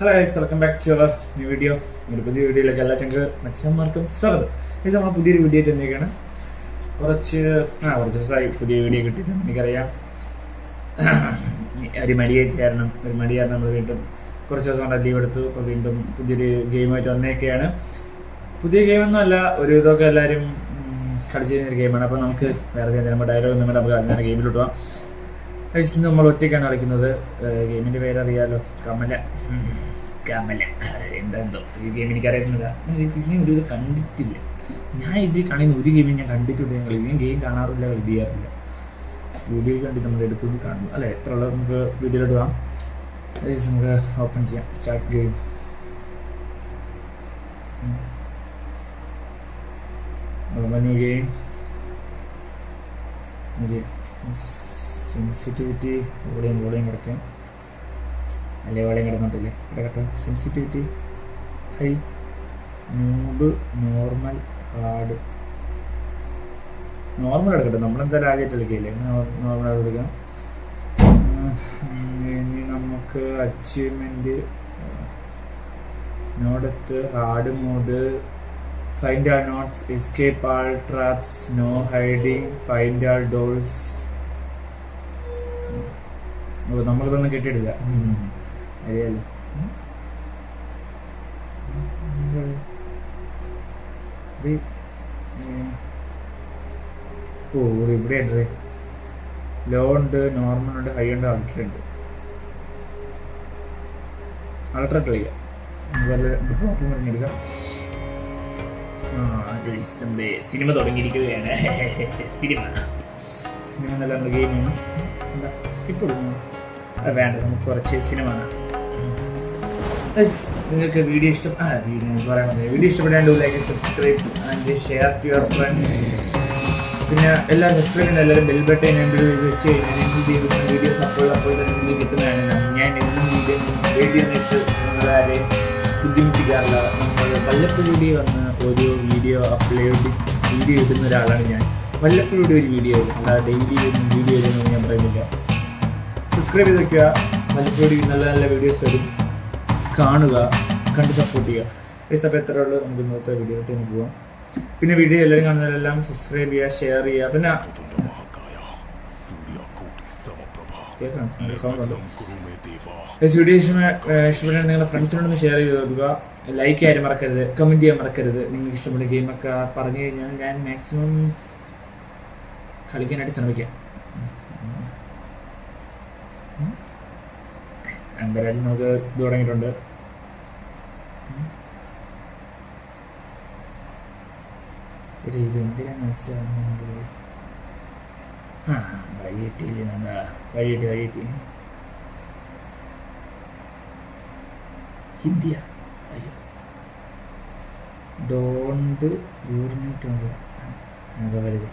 Hello guys welcome back to our new video ഒരു പുതിയ വീഡിയോയിലേക്ക് എല്ലാ ചങ്ക് മച്ചന്മാർക്കും സ്വാഗതം. ഇത് നമ്മൾ പുതിയൊരു വീഡിയോ ആയിട്ട് വന്നിരിക്കുകയാണ് കുറച്ച് ആ കുറച്ച് ദിവസമായി പുതിയ വീഡിയോ കിട്ടിയിട്ട് എനിക്കറിയാം. ഒരു മടിയായി ചേരണം. ഒരു മടി കാരണം നമ്മൾ വീണ്ടും കുറച്ച് ദിവസം കൊണ്ട് ലീവ് എടുത്തു. അപ്പോൾ വീണ്ടും പുതിയൊരു ഗെയിമായിട്ട് വന്നേക്കെയാണ് പുതിയ ഗെയിമൊന്നും അല്ല ഒരു ഇതൊക്കെ എല്ലാവരും കളിച്ചിരുന്നൊരു കളിച്ചിരുന്ന ഗെയിമാണ് അപ്പോൾ നമുക്ക് വേറെ എന്തെങ്കിലും നമ്മുടെ ഡയലോഗ് ഒന്നും നമുക്ക് അങ്ങനെ ഗെയിമിലോട്ട് ഗൈസ്, ഇന്ന് നമ്മൾ ഒറ്റയ്ക്കാണ് കളിക്കുന്നത് ഗെയിമിന്റെ ഗെയിമിന്റെ പേര് അറിയാലോ കമല കമല എന്താന്തോ ഈ ഗെയിം എനിക്ക് അറിയുന്നില്ല ഇതിനെ ഒരു ഇത് കണ്ടിട്ടില്ല ഞാൻ ഇതിൽ കാണുന്ന ഒരു ഗെയിമും ഞാൻ കണ്ടിട്ടുണ്ട് ഞാൻ കളിക്കുന്നത് ഗെയിം കാണാറില്ല കളിക്കാറില്ല വീഡിയോ കണ്ടിട്ട് നമ്മൾ എടുത്തു കാണുന്നു അല്ലേ എത്ര ഉള്ളത് നമുക്ക് വീഡിയോ ഗൈസ്, നമുക്ക് ഓപ്പൺ ചെയ്യാം start game new game sensitivity volume volume കിടക്കാം അല്ലേ വോളിയം കിടന്നിട്ടില്ലേ? കിടക്കട്ടെ. Sensitivity high noob normal hard normal എടുക്കട്ടെ നമ്മളെന്തായാലും ആദ്യമായിട്ട് എടുക്കില്ലേ നോർമൽ എടുക്കാം. ഇനി നമുക്ക് achievement no death hard mode find all notes escape all traps no hiding find all dolls oh നമ്മളിതൊന്നും കിട്ടിയിട്ടില്ല. അറിയാലോ. ഓ ഇവിടെ ഉണ്ട് ലോ ഉണ്ട് നോർമൽ ഉണ്ട് ഹൈ ഉണ്ട് അൾട്ര ഉണ്ട്. അൾട്ര ട്രൈ ചെയ്യാം തിരഞ്ഞെടുക്കാം നമ്മുടെ സിനിമ തുടങ്ങിയിരിക്കുകയാണ്. സിനിമ. സിനിമ നല്ല ഗെയിമാണ് സ്കിപ്പ് കൊടുക്കുന്നു വേണ്ട നമുക്ക് കുറച്ച് സിനിമ നിങ്ങൾക്ക് വീഡിയോ ഇഷ്ടം ആ വീഡിയോ പറയാൻ പറ്റില്ല video ഇഷ്ടപ്പെട്ടാണ്ട് like subscribe and share to your friends പിന്നെ എല്ലാ സബ്സ്ക്രൈബ് എല്ലാവരും ബെൽ ബട്ടൺ വെച്ച് കഴിഞ്ഞാൽ വീഡിയോസ് അപ്പോൾ അപ്പോൾ തന്നെ കിട്ടുന്നതാണ്. ഞാൻ എന്നും വീഡിയോ വീഡിയോ ഇട്ട് നിങ്ങളാരെയും ബുദ്ധിമുട്ടിക്കാറില്ല നമ്മൾ വല്ലപ്പോഴൂടി വന്ന് ഒരു വീഡിയോ അപ്ലോഡ് വീഡിയോ ഇടുന്ന ഒരാളാണ് ഞാൻ. വല്ലപ്പോഴൂടി ഒരു വീഡിയോ അല്ലാതെ ഡെയിലി വീഡിയോ ഇടുന്നു ഞാൻ പറയുന്നില്ല. സബ്സ്ക്രൈബ് ചെയ്ത് വെക്കുക മലപ്പുഴ നല്ല നല്ല വീഡിയോസ് വരും കാണുക കണ്ട് സപ്പോർട്ട് ചെയ്യുക. ഈ അപ്പോൾ എത്ര ഉള്ളൂ? നമുക്ക് ഇന്നത്തെ വീഡിയോ ആയിട്ട് പോവാം. പിന്നെ വീഡിയോ എല്ലാവരും കാണുന്നവരെല്ലാം സബ്സ്ക്രൈബ് ചെയ്യുക ഷെയർ ചെയ്യുക. പിന്നെ ഇഷ്ടപ്പെട്ടാൽ നിങ്ങളുടെ ഫ്രണ്ട്സിനോടൊന്ന് ഷെയർ ചെയ്ത് നോക്കുക. ലൈക്ക് ചെയ്യാൻ മറക്കരുത്. കമന്റ് ചെയ്യാൻ മറക്കരുത്. നിങ്ങൾക്ക് ഇഷ്ടപ്പെട്ട ഗെയിമൊക്കെ പറഞ്ഞു കഴിഞ്ഞാൽ ഞാൻ മാക്സിമം കളിക്കാനായിട്ട് ശ്രമിക്കാം. എന്തായാലും നമുക്ക് ഇത് തുടങ്ങിയിട്ടുണ്ട്. ഒരു ഇത് എന്തിനാണ് മനസ്സിലാകുന്നത് ആ എന്താ ഹിന്ദിയ അയ്യോ. ഡോണ്ട് യൂറിനേറ്റ് അതൊക്കെ വലുത്.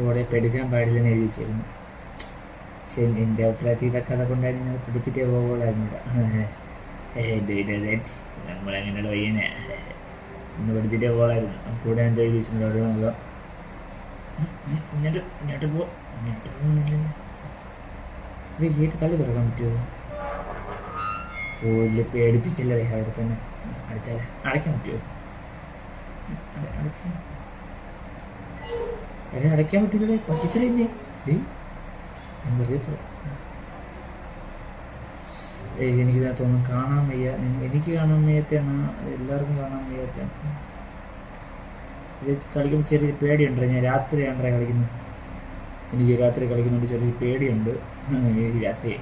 ഓടെ പെടുക്കാൻ പാടില്ലെന്ന് എഴുതി വെച്ചിരുന്നു ശരി എന്റെ അഭിപ്രായത്തിൽ ഇതൊക്കെ അതൊക്കെ ഉണ്ടായിരുന്നു ഞങ്ങൾ പിടിപ്പിറ്റേ പോകുള്ളായിരുന്നു നമ്മളങ്ങനെ വയ്യനെ? ഒന്ന് പഠിച്ചിട്ടേ പോകായിരുന്നു കൂടെ എന്താ എഴുതി വെച്ചിട്ടുണ്ട് അവിടെ നല്ല പോ തള്ളി തുറക്കാൻ പറ്റുമോ? ഓ ഇല്ല പേടിപ്പിച്ചില്ലേ അവിടെ തന്നെ. അടച്ചാലേ അടയ്ക്കാൻ പറ്റുമോ? എന്നെ അടയ്ക്കാൻ പറ്റില്ലേ പറ്റിച്ചില്ലേ ഡേ വെറുതെ തൊ- ഏയ് എനിക്കിതിനകത്തൊന്നും കാണാൻ വയ്യ. എനിക്ക് കാണാൻ വയ്യാത്താണ് എല്ലാവർക്കും കാണാൻ വയ്യാത്താണ് ഇത് കളിക്കുമ്പോൾ ചെറിയൊരു പേടിയുണ്ട്. ഞാൻ രാത്രിയാണ്ടേ കളിക്കുന്നത്. എനിക്ക് രാത്രി കളിക്കുന്നുണ്ട് ചെറിയൊരു പേടിയുണ്ട്. എനിക്ക് രാത്രി.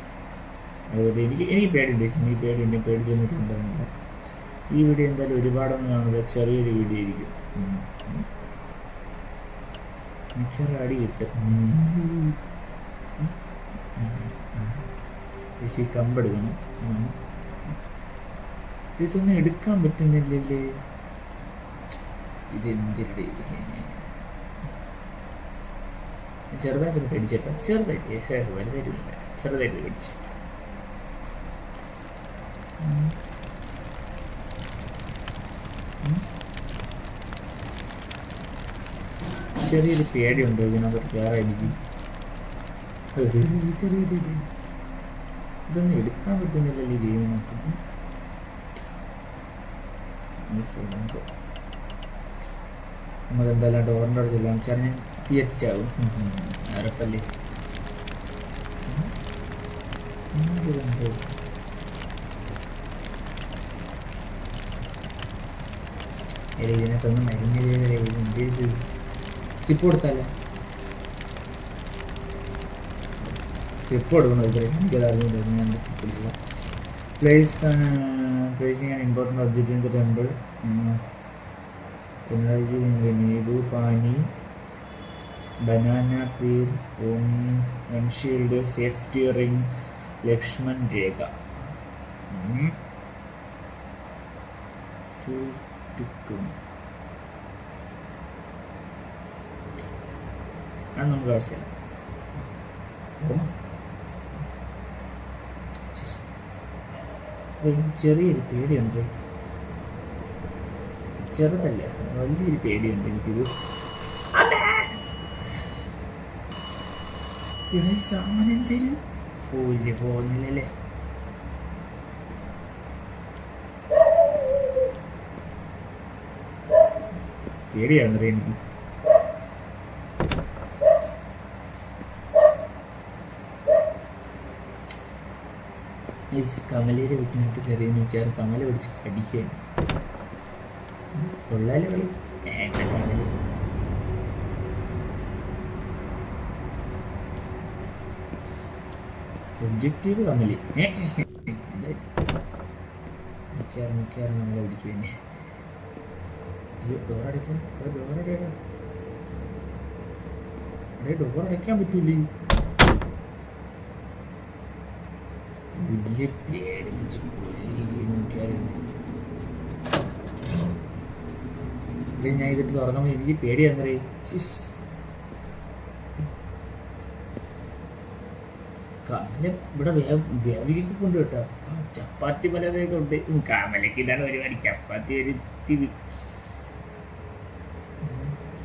അതുകൊണ്ട് എനിക്ക് എനിക്ക് പേടിയുണ്ട് എനിക്ക് പേടിയുണ്ട്. പേടി ഉണ്ടാകുന്നില്ല ഈ വീഡിയോ എന്തായാലും ഒരുപാടൊന്നും കാണില്ല ചെറിയൊരു വീഡിയോ ആയിരിക്കും. കമ്പെടുക്കണം. ഇതൊന്നും എടുക്കാൻ പറ്റുന്നില്ലല്ലേ? ഇതെന്തിരുടെ? ചെറുതായിട്ട് പേടിച്ചേട്ടാ. ചെറുതായിട്ട്. വലുതായിട്ട് ചെറുതായിട്ട് പേടിച്ചു. ചെറിയൊരു പേടിയുണ്ട് ഇതിനകത്ത് ഒരു ചെറിയൊരു ഇത്. ഇതൊന്നും എടുക്കാൻ പറ്റുന്നില്ലല്ലോ ഈ ഗെയിമിനകത്ത്. നമ്മളെന്തായാലും ഡോറിന്റെ അവിടെ ചെല്ലാം. കാരണം തീ എത്തിച്ചാവും അരപ്പല്ലേ. ഇതിനകത്തൊന്നും മരുന്ന് സ്റ്റിപ്പ് കൊടുത്തല്ലേ? സ്കിപ്പ് കൊടുക്കണം place placing an important object in the temple energy nimbu pani banana pear one shield safety ring Lakshman rekha two Two. അത് നമുക്ക്. എനിക്ക് ചെറിയൊരു പേടിയുണ്ട്. ചെറുതല്ല വലിയൊരു പേടിയുണ്ട് എനിക്കിത്. ഇവിടെ സാമാനം തരും പോയില്ല പോകുന്നില്ലല്ലേ? പേടിയാണെന്നറിയാം എനിക്ക്. ഈ കമലയുടെ വീട്ടിനകത്ത് കയറി നോക്കിയാൽ കമല പിടിച്ച് കടിക്കുകയാണ്. കൊള്ളാലോ കമല. ഒബ്ജക്റ്റീവ് കമലി? മിക്കവാറും മിക്കവാറും നമ്മളെ അയ്യോ അടേ ഡോർ അടയ്ക്കാൻ പറ്റൂലേ? വെച്ച് എനിക്കറിയാം. ഇത് ഞാൻ ഇതിട്ട് തുറക്കുമ്പോൾ എനിക്ക് പേടിയാന്നറേ കമല ഇവിടെ വ്യാപിക്ക് കൊണ്ട് കേട്ടോ ചപ്പാത്തി ചപ്പാത്തി വേഗം ഉണ്ട് കമലക്ക് ഇതാണ് പരിപാടി ചപ്പാത്തി വരുത്തി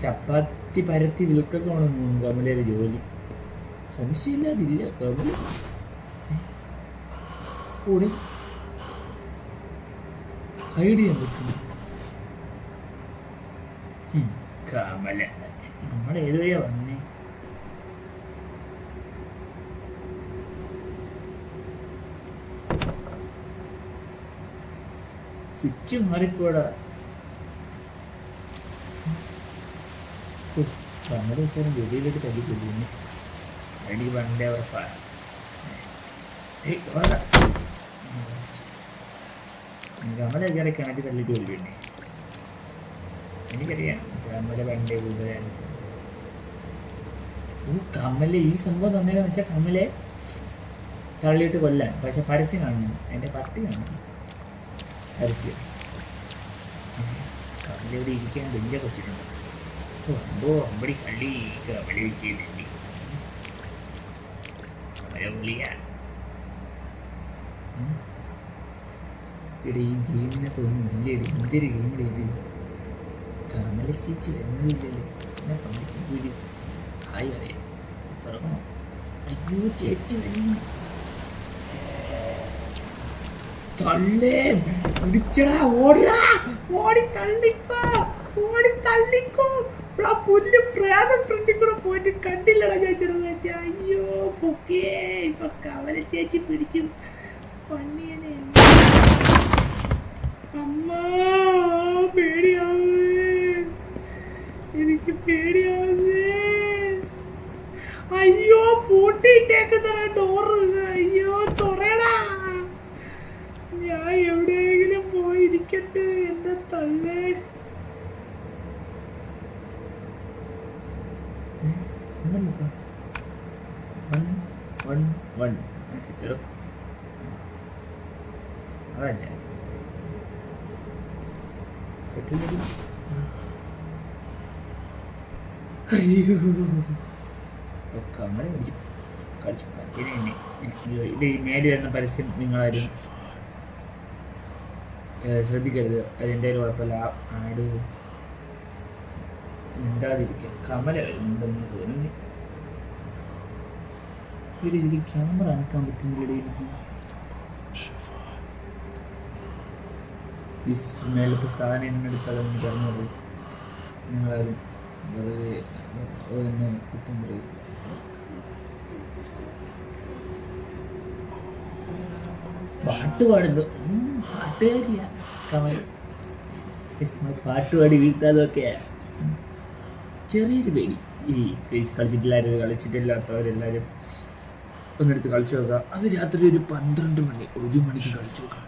ചപ്പാത്തി പരത്തി വിൽക്കൊക്കെ വേണം കമലയുടെ ജോലി സംശയമില്ലാതില്ല കമല കൂടി ഹൈഡ് ചെയ്യാൻ പറ്റും കമല. സ്വിച്ച് മാറിപ്പോടാ കമല വെച്ചാലും വെളിയിലേക്ക് തല്ലി കൊല്ലുന്നു എനിക്ക് ഉറപ്പാണ് ഏയ് വേണ്ട കമല കയറി കിണറ്റി തള്ളിട്ട് കൊല്ലുന്നേ എനിക്കറിയാം. കമല പണ്ടേ കൂടുതലാണ് ഈ കമൽ ഈ സംഭവം തന്നേന്ന് വെച്ചാൽ കമലെ തള്ളിയിട്ട് കൊല്ലാൻ. പക്ഷെ പരസ്യം കാണുന്നു. എന്റെ പട്ടി കാണുന്നു. പരസ്യം. കമല ഇവിടെ ഇരിക്കാൻ വലിയ കൊച്ചിട്ടുണ്ട്. അമ്പോ അമ്പടി കള്ളി. കമല വെച്ചിട്ടുണ്ട് കമല ഉള്ളിയാണ് ഇവിടെ ഈ ഗെയിമിനെ തോന്നുന്നു ഇല്ലേ എന്തൊരു ഗെയിമിടെ ഇത്. കമല ചേച്ചി വരുന്നില്ലല്ലോ. എന്നെ പണ്ടിക്കൂലി ഹായ് അറിയാം തുറക്കണം? അയ്യോ ചേച്ചി തള്ളേ പിടിച്ചടാ ഓടിടാ. ഓടി തള്ളിക്കോ. ഓടി തള്ളിക്കോ. ആ പുല്ല് പ്രേതം ഫ്രണ്ടിൽ കൂടെ പോയിട്ട് കണ്ടില്ലടാ ചേച്ചി അയ്യോ പൊക്കേ ഇപ്പൊ കവല ചേച്ചി പിടിച്ചു. പന്നിയനെ അമ്മ പേടിയാവേ. എനിക്ക് പേടിയാവേ. അയ്യോ പൂട്ടിയിട്ടേക്കുന്ന ഡോറ് അയ്യോ തുറയടാ. ഞാൻ എവിടെയെങ്കിലും പോയിരിക്കട്ടെ എന്റെ തള്ളേ. വൺ വൺ ഇത്ര അതല്ല. ഇത് ഈ വരുന്ന പരസ്യം നിങ്ങളാരും ശ്രദ്ധിക്കരുത്. അതിന്റെ ഒരു കുഴപ്പമില്ല. ആട് മിണ്ടാതിരിക്കുക കമല വരുന്നുണ്ടെന്ന് തോന്നുന്നു. ഇതിൽ ക്യാമറ അനക്കാൻ പറ്റുന്നില്ല എനിക്ക്. ഈ മേലത്തെ സാധനം എന്നെടുത്താൽ പറഞ്ഞു പറഞ്ഞത് നിങ്ങളാരും വെറുതെ എന്നെ കുറ്റം പറയും പാട്ട് പാടുന്നു. പാട്ടുകാരിയ. കമൽ. Yes, നമ്മൾ പാട്ട് പാടി വീഴ്ത്താതൊക്കെ ചെറിയൊരു പേടി. ഈ ക്രീസ് കളിച്ചിട്ടില്ലാരും കളിച്ചിട്ടില്ലാത്തവരെല്ലാവരും ഒന്നെടുത്ത് കളിച്ചു നോക്കുക അത് രാത്രി ഒരു പന്ത്രണ്ട് മണി ഒരു മണിക്ക് കളിച്ചു നോക്കാം.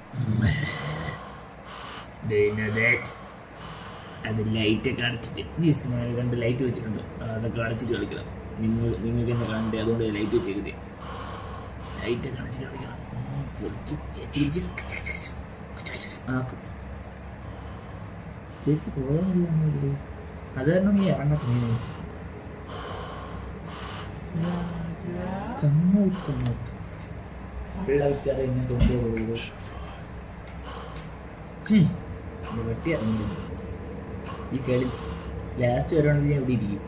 അത് ലൈറ്റ് ഒക്കെ അടച്ചിട്ട് മീസ് ഞാൻ രണ്ട് ലൈറ്റ് വെച്ചിട്ടുണ്ട്. അതൊക്കെ അടച്ചിട്ട് കളിക്കണം. നിങ്ങൾ നിങ്ങൾക്ക് എന്താ കാണണ്ടേ? അതുകൊണ്ട് ലൈറ്റ് വെച്ചേക്കതേ ലൈറ്റ് ഒക്കെ അടച്ചിട്ട് കളിക്കണം. ചേച്ചി അത് കാരണം നീ ഇറങ്ങാൻ കമ്മോട്ട് കമ്മോട്ട് കൊണ്ടുപോകുള്ളൂ വെട്ടി ഇറങ്ങി. ഈ കളി ലാസ്റ്റ് വരുവാണെങ്കിൽ ഞാൻ ഇവിടെ ഇരിക്കും.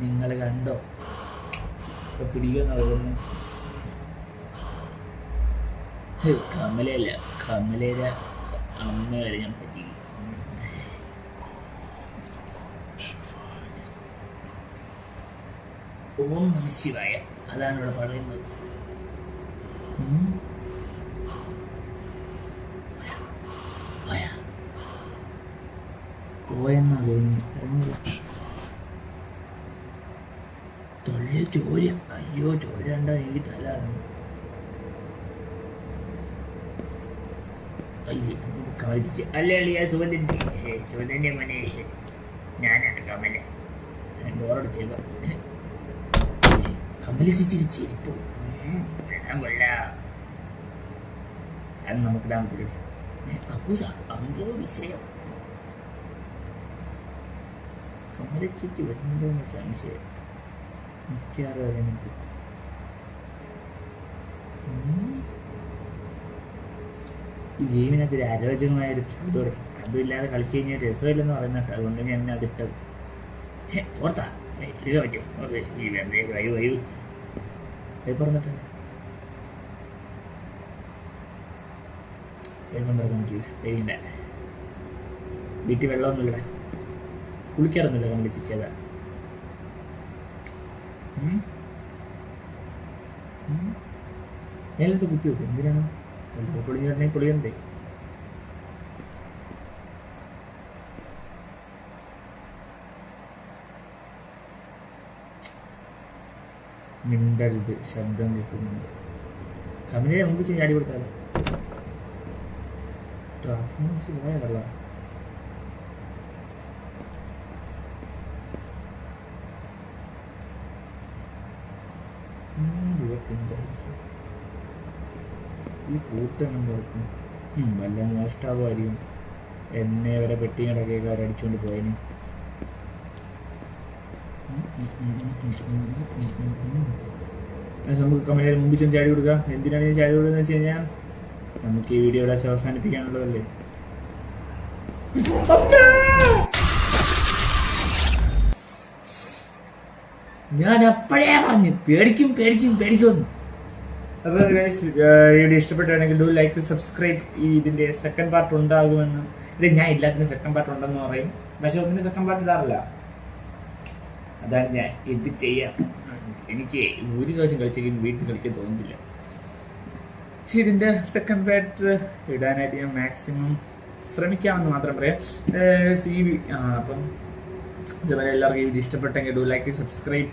നിങ്ങൾ കണ്ടോ ഇപ്പൊ അതൊന്നും കമലയല്ല കമലയുടെ അമ്മ വരെ ഞാൻ പറ്റി ഓം നമ ശിവായ അതാണ് ഇവിടെ പറയുന്നത്. ഇറങ്ങില്ല തൊള്ളി ചോര. അയ്യോ ചോര ഉണ്ടോ എനിക്ക് തല അല്ലേ കളിച്ച് അല്ല അളിയ സുഗന്ധൻ സുഗന്ധന്റെ മോനെ. ഞാനാണ് കമല. ഡോറടിച്ചേക്ക കമല ചിരിച്ചിരിപ്പു ചിരിപ്പു ഞാൻ കൊള്ളാം. അത് നമുക്ക് കക്കൂസ അമ്പോ വിഷയം. കമല ചേച്ചി വരുന്നുണ്ടോന്ന് സംശയം. മിക്കാറും. ഈ ജീവനകത്ത് ഒരു അരോചകമായ ഒരു ഇല്ലാതെ അതുമില്ലാതെ കളിച്ചു കഴിഞ്ഞാൽ രസമില്ലെന്ന് പറയുന്നുണ്ട് അതുകൊണ്ട് ഞാൻ അതിട്ടത്. ഓർത്താ ഏയ്, പറ്റും ഓക്കെ ഈ വെന്തേ വയു വയു പേടിണ്ട വീട്ടിൽ വെള്ളമൊന്നുമില്ല കുളിക്കാറൊന്നുമില്ല നമ്മൾ ചിച്ചതാ നേരത്തെ കുത്തി വെക്കും. എന്തിനാണ്? പൊളിഞ്ഞിരുന്നെങ്കിൽ പൊളിയണ്ടേ. മിണ്ടരുത് ശബ്ദം കേൾക്കുന്നുണ്ട്. കമ്പനിയെ നമുക്ക് ചെയ്യാൻ അടി കൊടുത്താലോ? ട്രാഫിക് ഈ കൂട്ടം എന്താക്കും വല്ല മോഷ്ടാവുമായിരിക്കും എന്നെ വരെ പെട്ടിയും കിടക്കൊക്കെ അവരടിച്ചുകൊണ്ട് പോയതിന് അത് നമുക്ക് കമ്പനിയുടെ മുമ്പ് ചെന്ന് ചാടി കൊടുക്കാം. എന്തിനാണ് ഞാൻ ചാടി കൊടുക്കുന്നത് വെച്ച് കഴിഞ്ഞാൽ നമുക്ക് ഈ വീഡിയോ ഇവിടെ അവസാനിപ്പിക്കാനുള്ളതല്ലേ. ഞാൻ അപ്പോഴേ പറഞ്ഞു പേടിക്കും പേടിക്കും പേടിക്കുമെന്ന്. അപ്പോൾ വീഡിയോ ഇഷ്ടപ്പെട്ടാണെങ്കിൽ ഡു ലൈക്ക് സബ്സ്ക്രൈബ് ഈ ഇതിന്റെ സെക്കൻഡ് പാർട്ട് ഉണ്ടാകുമെന്ന്. ഇത് ഞാൻ എല്ലാത്തിനും സെക്കൻഡ് പാർട്ട് ഉണ്ടെന്ന് പറയും. പക്ഷെ ഒന്നിന് സെക്കൻഡ് പാർട്ട് ഇടാറില്ല. അതാണ് ഞാൻ എന്ത് ചെയ്യാം. എനിക്ക് ഒരു ദിവസം കളിച്ചെങ്കിലും വീട്ടിൽ കളിക്കാൻ തോന്നുന്നില്ല. പക്ഷെ ഇതിന്റെ സെക്കൻഡ് ബാറ്റർ ഇടാനായിട്ട് ഞാൻ മാക്സിമം ശ്രമിക്കാമെന്ന് മാത്രം പറയാം. സി വി അപ്പം ഇതുവരെ എല്ലാവർക്കും വീഡിയോ ഇഷ്ടപ്പെട്ടെങ്കിൽ ഡു ലൈക്ക് സബ്സ്ക്രൈബ്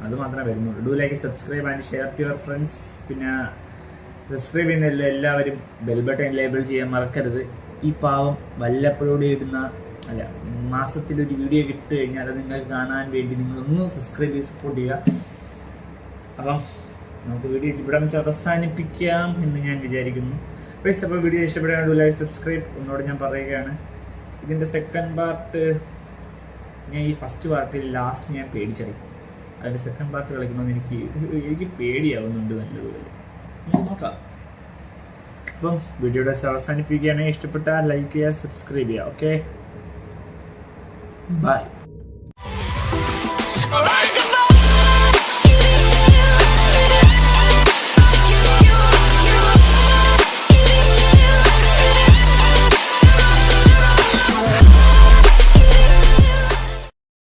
അത് മാത്രമേ വരുന്നുള്ളൂ. Do like subscribe and share to your friends പിന്നെ സബ്സ്ക്രൈബ് ചെയ്യുന്ന എല്ലാ- എല്ലാവരും ബെൽ ബട്ടൺ ലേബിൾ ചെയ്യാൻ മറക്കരുത്. ഈ പാവം വല്ലപ്പോഴും ഇടുന്ന അല്ല മാസത്തിൽ ഒരു വീഡിയോ കിട്ടു കഴിഞ്ഞാൽ അത് നിങ്ങൾക്ക് കാണാൻ വേണ്ടി നിങ്ങളൊന്ന് സബ്സ്ക്രൈബ് ചെയ്ത് സപ്പോർട്ട് ചെയ്യുക. അപ്പം നമുക്ക് വീഡിയോ ഇവിടെ വെച്ച് അവസാനിപ്പിക്കാം എന്ന് ഞാൻ വിചാരിക്കുന്നു. പ്ലീസ് അപ്പോൾ വീഡിയോ ഇഷ്ടപ്പെടുകയാണ് ലൈക്ക് സബ്സ്ക്രൈബ് ഒന്നോട് ഞാൻ പറയുകയാണ്. ഇതിന്റെ സെക്കൻഡ് പാർട്ട് ഞാൻ ഈ ഫസ്റ്റ് പാർട്ടിൽ ലാസ്റ്റ് ഞാൻ പേടിച്ചറിയും അതിന്റെ സെക്കൻഡ് പാർട്ട് കളിക്കുമ്പോൾ എനിക്ക് എനിക്ക് പേടിയാവുന്നുണ്ട് നല്ലതുപോലെ നോക്കാം. അപ്പം വീഡിയോയുടെ അവസാനിപ്പിക്കുകയാണെങ്കിൽ ഇഷ്ടപ്പെട്ടാൽ ലൈക്ക് ചെയ്യുക സബ്സ്ക്രൈബ് ചെയ്യുക ഓക്കെ 拜。